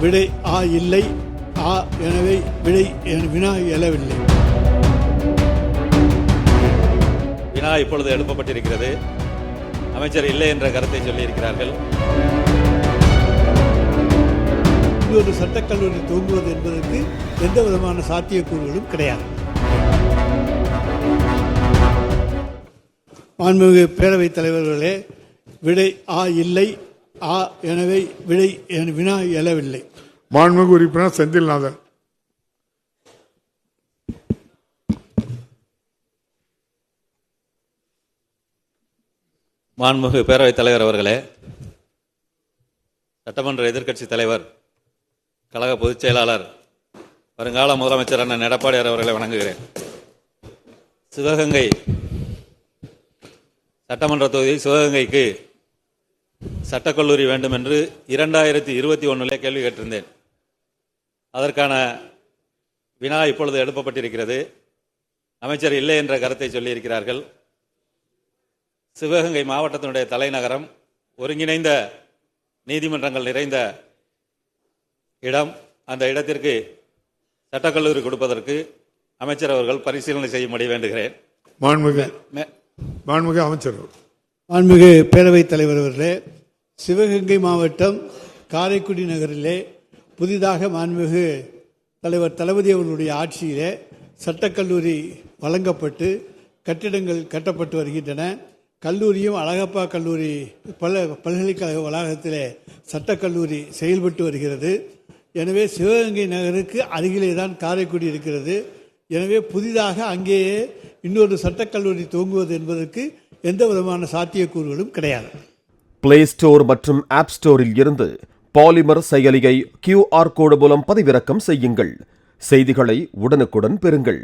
விடை ஆ இல்லை ஆ எனவே விடை என- வினா எழவில்லை. வினா இப்பொழுது எழுப்பப்பட்டிருக்கிறது. அமைச்சர் இல்லை என்ற கருத்தை சொல்லியிருக்கிறார்கள். இன்னொரு சட்டக்கல்லூரி துவங்குவது என்பதற்கு எந்த விதமான சாத்தியக்கூறுகளும் கிடையாது. மாண்புமிகு பேரவைத் தலைவர்களே விடை ஆ இல்லை ஆ எனவே விடை என- வினா எழவில்லை. மாண்புமிகு உறுப்பினர் செந்தில்நாதன். மாண்புமிகு பேரவைத் தலைவர் அவர்களே சட்டமன்ற எதிர்க்கட்சி தலைவர் கழக பொதுச் செயலாளர் வருங்கால முதலமைச்சர் அண்ணன் எடப்பாடியார் அவர்களை வணங்குகிறேன். சிவகங்கை சட்டமன்ற தொகுதி சிவகங்கைக்கு சட்டக்கல்லூரி வேண்டும் என்று இரண்டாயிரத்தி இருபத்தி ஒன்றிலே கேள்வி கேட்டிருந்தேன். அதற்கான வினா இப்பொழுது எழுப்பப்பட்டிருக்கிறது. அமைச்சர் இல்லை என்ற கருத்தை சொல்லியிருக்கிறார்கள். சிவகங்கை மாவட்டத்தினுடைய தலைநகரம் ஒருங்கிணைந்த நீதிமன்றங்கள் நிறைந்த இடம். அந்த இடத்திற்கு சட்டக்கல்லூரி கொடுப்பதற்கு அமைச்சர் அவர்கள் பரிசீலனை செய்யும்படி வேண்டுகிறேன். மாண்புமிகு மாண்புமிகு அமைச்சர் மாண்புமிகு பேரவைத் தலைவர் அவர்களே சிவகங்கை மாவட்டம் காரைக்குடி நகரிலே புதிதாக மாண்புமிகு தலைவர் தளபதி அவர்களுடைய ஆட்சியிலே சட்டக்கல்லூரி வழங்கப்பட்டு கட்டிடங்கள் கட்டப்பட்டு வருகின்றன. கல்லூரியும் அழகப்பா கல்லூரி பல பல்கலைக்கழக வளாகத்திலே சட்டக்கல்லூரி செயல்பட்டு வருகிறது. எனவே சிவகங்கை நகருக்கு அருகிலே தான் காரைக்குடி இருக்கிறது. எனவே புதிதாக அங்கேயே இன்னொரு சட்டக்கல்லூரி துவங்குவது என்பதற்கு எந்த விதமான சாத்தியக்கூறுகளும் கிடையாது. பிளே ஸ்டோர் மற்றும் ஆப் ஸ்டோரில் இருந்து பாலிமர் செயலியை கியூஆர் கோடு மூலம் பதிவிறக்கம் செய்யுங்கள். செய்திகளை உடனுக்குடன் பெறுங்கள்.